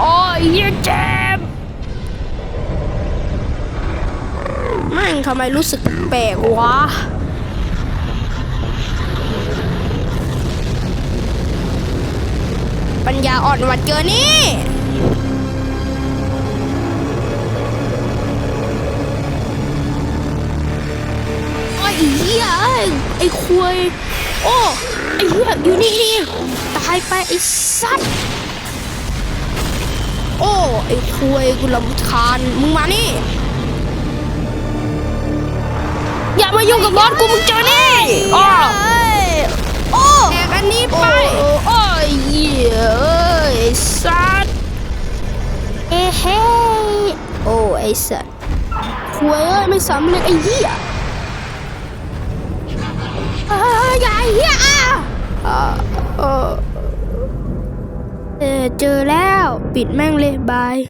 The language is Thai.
โอ้ยเหี้ยเจ็บแม่งทำไมรู้สึกแปลกๆวะปัญญาอ่อนหวัดเกินนี่ไอ้เหี้ยไอ้ไอ้ควยโอ้ไอ้เหี้ยอยู่นี่นี่ตายไปไอ้สัตว์โอ้ ไอ้ควยกูลำคาญมึงมานี่ อย่ามายุ่งกับบอสกูมึงเจอนี่อ้อโอ้แอกอันนี้ไป โอ้ยเหี้ยเอ้ยไอ้สัตว์เอ้เฮ้โอ้ไอ้สัตว์ควยเอ้ยไม่สำเร็จไอ้เหี้ยเอ้ยอย่าเฮียอะเออเออเออ เจอแล้ว ปิดแม่งเลยบาย